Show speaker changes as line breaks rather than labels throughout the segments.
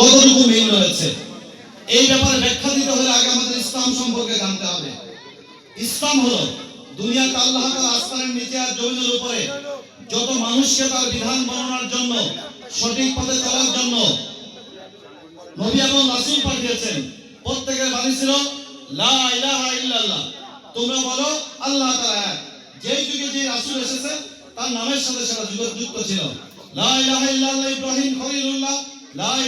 কতটুকু মিল রয়েছে? এই ব্যাপারে ব্যাখ্যা দিতে হলে আগে আমাদের ইসলাম সম্পর্কে জানতে হবে। ইসলাম হলো দুনিয়াতে আল্লাহ তাআলা নিচে আর জমিনের উপরে যত মানুষকে তার বিধান বর্ণনার জন্য, সঠিক পথে চলার জন্য নবী এবং রাসূল পাঠিয়েছেন। প্রত্যেকের বাণী ছিল, লা ইলাহা ইল্লাল্লাহ। তোমরা বলো, আল্লাহ তাআলা যেই যুগে যে রাসূল এসেছে তার নামের সাথে সেটা যুক্ত ছিল। লা ইলাহা ইল্লাল্লাহ ইব্রাহিম খলিলুল্লাহ। লা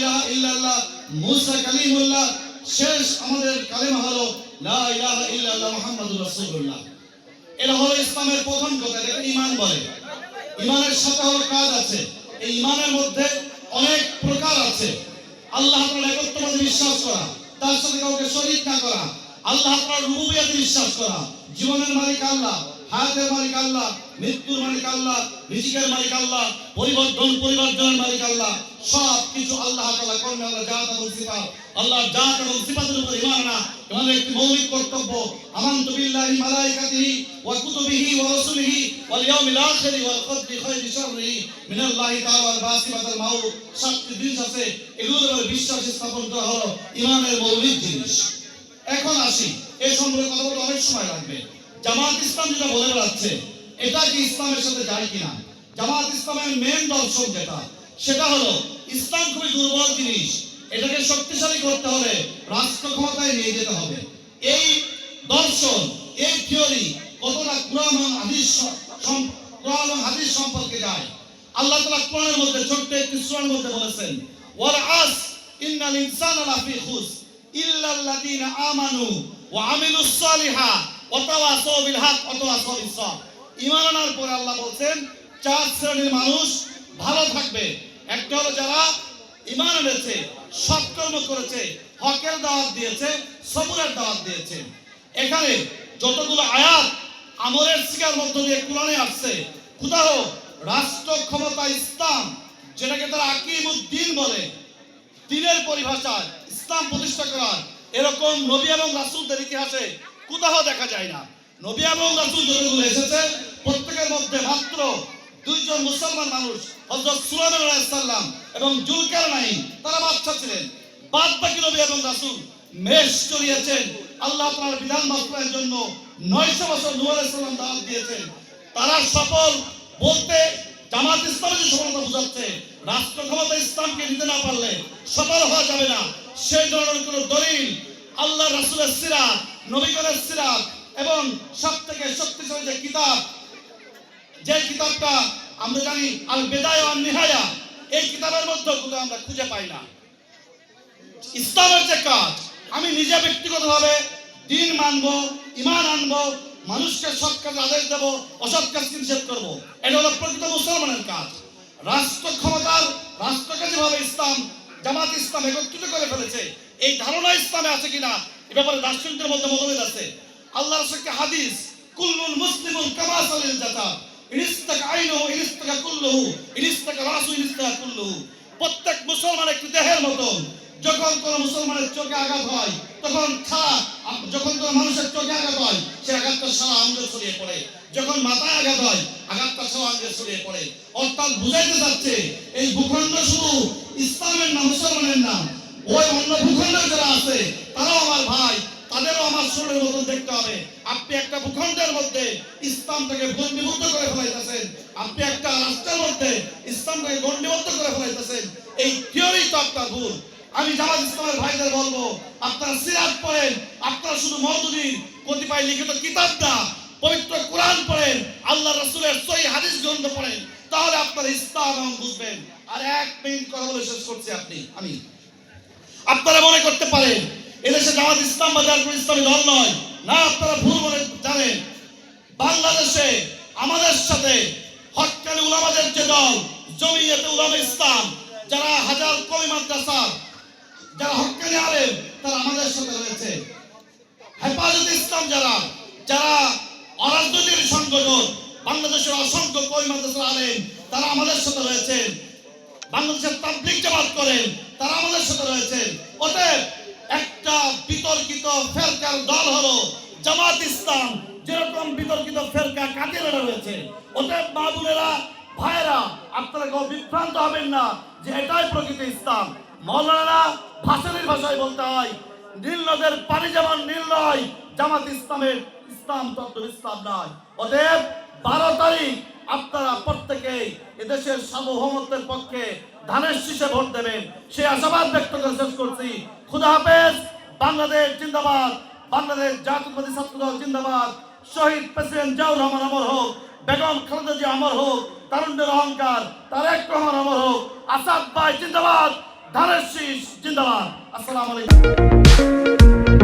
শেষ আমাদের কালেমা হলো এটা হলো ইসলামের প্রথম কথা এটাকে ঈমান বলে। ঈমানের সাথে হলো কাজ আছে। এই ঈমানের মধ্যে অনেক প্রকার আছে। আল্লাহ তাআলা বিশ্বাস করা, তার সাথে কাউকে শরীক না করা, আল্লাহ তাআলার রুবুবিয়তে বিশ্বাস করা, জীবনের মালিক আল্লাহ হায়াতের মালিক আল্লাহ, মৃত্যুর মালিক আল্লাহ রিজিকের মালিক আল্লাহ, পরিবর্তন পরিবর্তনের মালিক আল্লাহ সব কিছু আল্লাহ তাআলা কর্মে আল্লাহ জাত এবং সিফাত আল্লাহ জাত এবং সিফাতের উপর ঈমান আনা। আমাদের একটি মৌলিক কর্তব্য। আমানতু বিল্লাহি মালাইকাতিহি ওয়া কুতুবিহি ওয়া রাসূলিহি ওয়াল ইয়াউমিল আখির ওয়াল কদরি খাইরি শাররিহি। মিনাল্লাহি তাআলা ওয়াল বাসি বাদাল মাউত। সাতটি জিনিস আছে এগুলোর উপর বিশ্বাস স্থাপন করা হলো, ঈমানের মৌলিক জিনিস। এখন আসি এই সম্পর্কে কথা বলতে অনেক সময় লাগবে। জামাত ইসলাম যেটা বলে বেড়াচ্ছে, এটা কি ইসলামের সাথে যায় কিনা? জামাত ইসলামের মেন দর্শন যেটা, সেটা হলো, ইসলাম খুবই দুর্বল জিনিস, এটাকে শক্তিশালী করতে হলে রাষ্ট্র ক্ষমতায় নিয়ে যেতে হবে। এই দর্শন, এই থিওরি কতটা কোরআন হাদিস কোরআন হাদিস সম্পর্কে যায়। আল্লাহ তাআলা কোরআনের মধ্যে ছোট্ট একটি সূরার মধ্যে বলেছেন, ওয়াল আস ইন্নাল ইনসানা খুস ইল্লাল্লাযীনা আমানু ওয়া আমিলুস সালিহা ওয়া তাওয়াসাউ বিল হক আল্লাহ বলছেন, চার শ্রেণির মানুষ ভালো থাকবে। একটা হলো যারা ঈমান এনেছে, সৎকর্ম করেছে, হকের দাওয়াত দিয়েছে, সবুরের দাওয়াত দিয়েছে। এখানে যতগুলো আয়াত আমলের শিকার মধ্য দিয়ে কোরআনে আসছে খুদাহ রাষ্ট্র, ক্ষমতা, ইসলাম, যেটাকে তারা আকিমুদ্দিন বলে, দিনের পরিভাষায় ইসলাম প্রতিষ্ঠা করার, এরকম নবী এবং রাসূলদের ইতিহাসে কোথাও দেখা যায় না। নবী এবং রাসূল যতগুলো এসেছে, প্রত্যেকের মধ্যে মাত্র দুইজন মুসলমান মানুষ, হযরত সুলাইমান আলাইহিস সালাম এবং জুলকারনাইন, তারা বাদশা ছিলেন। বাদ বাকি নবী এবং রাসূল মেষ চড়িয়েছেন। আল্লাহ তাআলার বিধান বাস্তবায়নের জন্য 900 বছর নূহ আলাইহিস সালাম দাওয়াত দিয়েছেন। তারা সফল বলতে জামাত ইসলামের যে সফলতা বোঝাচ্ছে, রাষ্ট্র ক্ষমতা ইসলামকে নিতে না পারলে সফল হওয়া যাবে না। সেই ধরনের কোন দলিল আল্লাহ রাসূলের সিরাত নবীগণের সিরাত এবং সব থেকে শক্তিশালী যে কিতাব, যে কিতাবটা আমরা জানি আল বেদায় নিহায়া, এই কিতাবের মধ্যে কিন্তু আমরা খুঁজে পাই না। ইসলামের যে কাজ, আমি নিজে ব্যক্তিগতভাবে দিন মানব ইমান আনব, মানুষকে সৎ কাজ আদেশ দেবো, অসৎ কাজ নিষেধ করব, এটা হলো প্রকৃত মুসলমানের কাজ। রাষ্ট্র ক্ষমতার রাষ্ট্রকে যেভাবে ইসলাম, জামাত ইসলাম একত্রিত করে ফেলেছে এই ধারণা ইসলামে আছে কিনা? এ ব্যাপারে দার্শনিকদের মধ্যে মতভেদ আছে। আল্লাহ রসুলকে হাদিস কুল্লুল মুসলিমুল কামা সালিল জাতা ইনিস্তাকা আইনুহু, ইনিস্তাকা কুল্লুহু ইনিস্তাকা রাসু, ইনিস্তাকা কুল্লুহু প্রত্যেক মুসলমান একটি দেহের মতন যখন কোন মুসলমানের চোখে আঘাত হয়, তখন খারাপ যখন কোন মানুষের চোখে আঘাত হয়, সে আঘাতটা সারা আঙ্গে ছড়িয়ে পড়ে। যখন মাথায় আঘাত হয়, আঘাতটা সারা আঙ্গে ছড়িয়ে পড়ে। অর্থাৎ বুঝাইতে যাচ্ছে, এই ভূখণ্ড শুধু ইসলামের নাম মুসলমানের নাম ওই অন্য ভূখণ্ডের যারা আছে, তারাও আমার ভাই, তাদেরও আমার শরীরের মতন দেখতে হবে। আপনি একটা ভূখণ্ডের মধ্যে ইসলামটাকে গণ্ডিবদ্ধ করে ফেলাইতেছেন। আপনি একটা রাষ্ট্রের মধ্যে ইসলামটাকে গণ্ডিবদ্ধ করে ফেলাইতেছেন। এই থিওরি তো আপনার ভুল। আমি জামাত ইসলামের ভাইদের বলব, আপনারা সিরাত পড়েন, আপনারা শুধু মওদুদির কতিপয় লিখিত কিতাব না পবিত্র কোরআন পড়েন আল্লাহ রসুলের সহি হাদিস গ্রন্থ পড়েন, তাহলে আপনারা ইসলাম বুঝবেন। আর এক মিনিট কথা বলে শেষ করছি আপনি, আমি। পারেন। এদেশে জামাত ইসলাম বা জাতীয় ইসলামী দল নয়। না, আপনারা ভুল বলে জানেন। বাংলাদেশে আমাদের সাথে হকানি উলামাদের যে দল, জমিয়তে উলামা ইসলাম, যারা হাজার কমি মাদ্রাসা যারা হকানি আলেম, তারা আমাদের সাথে রয়েছে। হেফাজত ইসলাম যারা যারা অরাজনৈতিক সংগঠন, বাংলাদেশের অসংখ্য কমি মাদ্রাসা আলেম, তারা আমাদের সাথে রয়েছেন বাংলাদেশের তাবলিক জামাত করেন, তারা আমাদের সাথে রয়েছেন অতএব একটা বিতর্কিত ফেরকার দল হলো জামাত ইসলাম। যেরকম বিতর্কিত ফেরকা কাদিরেরা রয়েছে, অতএব মাহবুবেরা ভাইরা আপনারা কেউ বিভ্রান্ত হবেন না যে এটাই প্রকৃত ইসলাম।
মৌলানা ভাষণের ভাষায় বলতে হয়, নীল নদের পানি যেমন নীল নয়, জামাত ইসলামের ইসলাম তত্ত্ব ইসলাম নয়। অতএব বারো তারিখ আপনারা প্রত্যেকেই এদেশের সার্বভৌমত্বের পক্ষে ধানের শীষে ভোট দেবেন। সে আশাবাদ ব্যক্ত করে শেষ করছি। খুদা হাফেজ, বাংলাদেশ জিন্দাবাদ, বাংলাদেশ জাতীয়বাদী ছাত্রদল জিন্দাবাদ। শহীদ প্রেসিডেন্ট জিয়াউর রহমান অমর হোক, বেগম খালেদা জিয়া অমর হোক, তারুণ্যের অহংকার, তারেক রহমান অমর হোক, আসাদ ভাই জিন্দাবাদ, ধানের শীষ জিন্দাবাদ। আসসালামু আলাইকুম।